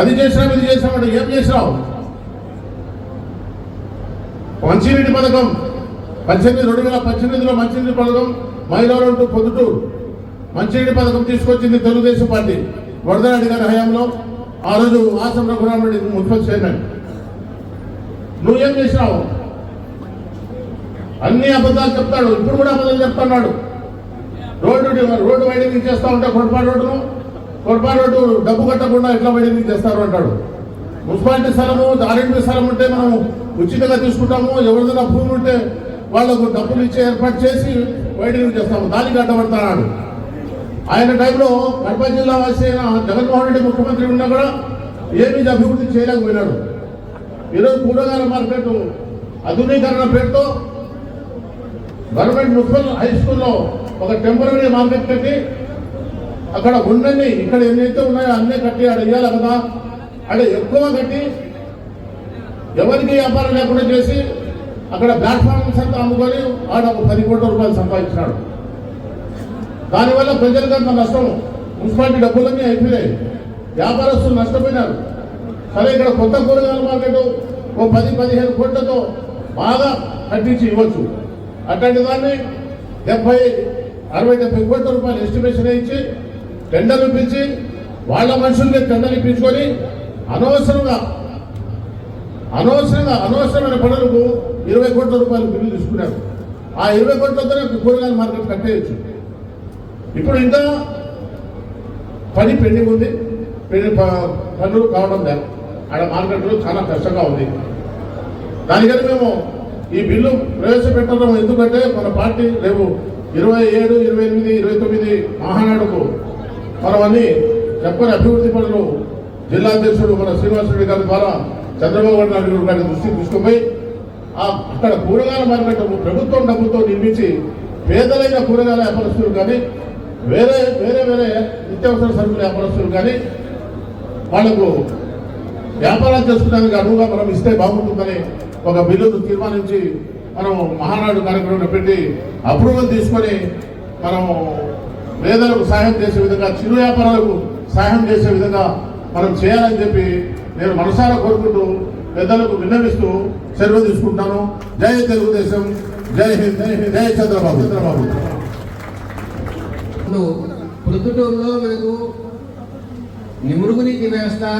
అది చేసినాం ఇది చేసినామంటే ఏం చేసినావు? మంచినీటి పథకం పద్దెనిమిది రెండు వేల పద్దెనిమిదిలో మంచినీటి పథకం మైలవరం పొద్దుటూ మంచినీటి పథకం తీసుకొచ్చింది తెలుగుదేశం పార్టీ. వరదరాడి గారి హయాంలో ఆ రోజు ఆసం రఘురామరెడ్డి మున్సిపల్ చైర్మన్. నువ్వేం చేసినావు? అన్ని అబద్ధాలు చెప్తాడు. ఇప్పుడు కూడా అబద్ధాలు చెప్తున్నాడు. రోడ్డు రోడ్డు వైడింగ్ చేస్తా ఉంటే కొడపాడు రోడ్డును. పొరపాటు డబ్బు కట్టకుండా ఎట్లా వైడింగ్ చేస్తారు అంటాడు. మున్సిపాలిటీ స్థలము ఆర్ఎంపీ స్థలం ఉంటే మనం ఉచితంగా తీసుకుంటాము. ఎవరిదైనా భూమి ఉంటే వాళ్ళకు డబ్బులు ఇచ్చే ఏర్పాటు చేసి బయటకు చేస్తాము దానికి అడ్డపడతాడు. ఆయన టైంలో కడప జిల్లా వాసి అయిన జగన్మోహన్ రెడ్డి ముఖ్యమంత్రి ఉన్నా కూడా ఏమీ అభివృద్ధి చేయలేకపోయినాడు. ఈరోజు కూరగాయల మార్కెట్ ఆధునీకరణ పేరుతో గవర్నమెంట్ మున్సిపల్ హై స్కూల్లో ఒక టెంపరీ మార్కెట్ పెట్టి అక్కడ ఉండని ఇక్కడ ఎన్నైతే ఉన్నాయో అన్నీ కట్టి ఆడ ఇవ్వాలి కదా. ఆడ ఎక్కువ కట్టి ఎవరికి వ్యాపారం లేకుండా చేసి అక్కడ ప్లాట్ఫామ్స్ అంతా అమ్ముకొని వాడు ఒక పది కోట్ల రూపాయలు సంపాదించినాడు. దానివల్ల ప్రజలకు అంత నష్టం మున్సిపాలిటీ డబ్బులన్నీ అయిపోయాయి వ్యాపారస్తులు నష్టపోయినారు. సరే ఇక్కడ కొత్త కూరగాయల మార్కెట్ ఓ పది పదిహేను కోట్లతో బాగా కట్టించి ఇవ్వచ్చు. అట్లాంటి దాన్ని డెబ్బై అరవై డెబ్బై కోట్ల రూపాయలు ఎస్టిమేషన్ ఇచ్చి టెండర్లు పిలిచి వాళ్ళ మనుషుల్ని టెండర్లు ఇప్పించుకొని అనవసరంగా అనవసరంగా అనవసరమైన పనులకు ఇరవై కోట్ల రూపాయలు బిల్లు తీసుకున్నారు. ఆ ఇరవై కోట్లతోనే కూరగాయల మార్కెట్ కట్టేయచ్చు. ఇప్పుడు ఇంకా పని పెండింగ్ ఉంది. పెళ్ళి పనులు కావడం లేదు. ఆడ మార్కెట్లో చాలా కష్టంగా ఉంది. దానికని మేము ఈ బిల్లు ప్రవేశపెట్టడం ఎందుకంటే మన పార్టీ రేపు ఇరవై ఏడు ఇరవై ఎనిమిది ఇరవై తొమ్మిది మహానాడుకు మనం అన్ని చెప్పని అభివృద్ధి పనులు జిల్లా అధ్యక్షుడు మన శ్రీనివాసరెడ్డి గారి ద్వారా చంద్రబాబు నాయుడు గారి దృష్టికి తీసుకుపోయి ఆ అక్కడ కూరగాయల మార్కెట్ ప్రభుత్వం డబ్బుతో నిర్మించి పేదలైన కూరగాయల వ్యాపారస్తులు కానీ వేరే వేరే వేరే నిత్యావసర సరుకుల వ్యాపారస్తులు కానీ వాళ్ళకు వ్యాపారాలు చేసుకునేందుకు అనువుగా మనం ఇస్తే బాగుంటుందని ఒక బిల్లును తీర్మానించి మనం మహానాడు కార్యక్రమం పెట్టి అప్రూవల్ తీసుకొని మనం పేదలకు సహాయం చేసే విధంగా చిరు వ్యాపారాలకు సహాయం చేసే విధంగా మనం చేయాలని చెప్పి నేను మనసారా కోరుకుంటూ పెద్దలకు విన్నవిస్తూ సెలవు తీసుకుంటాను. జై తెలుగుదేశం. జై హింద్. జై హింద్. జై చంద్రబాబు. చంద్రబాబు. ఇప్పుడు ప్రొద్దుటూరులో మనకు నిమురుగునీటి వ్యవస్థ.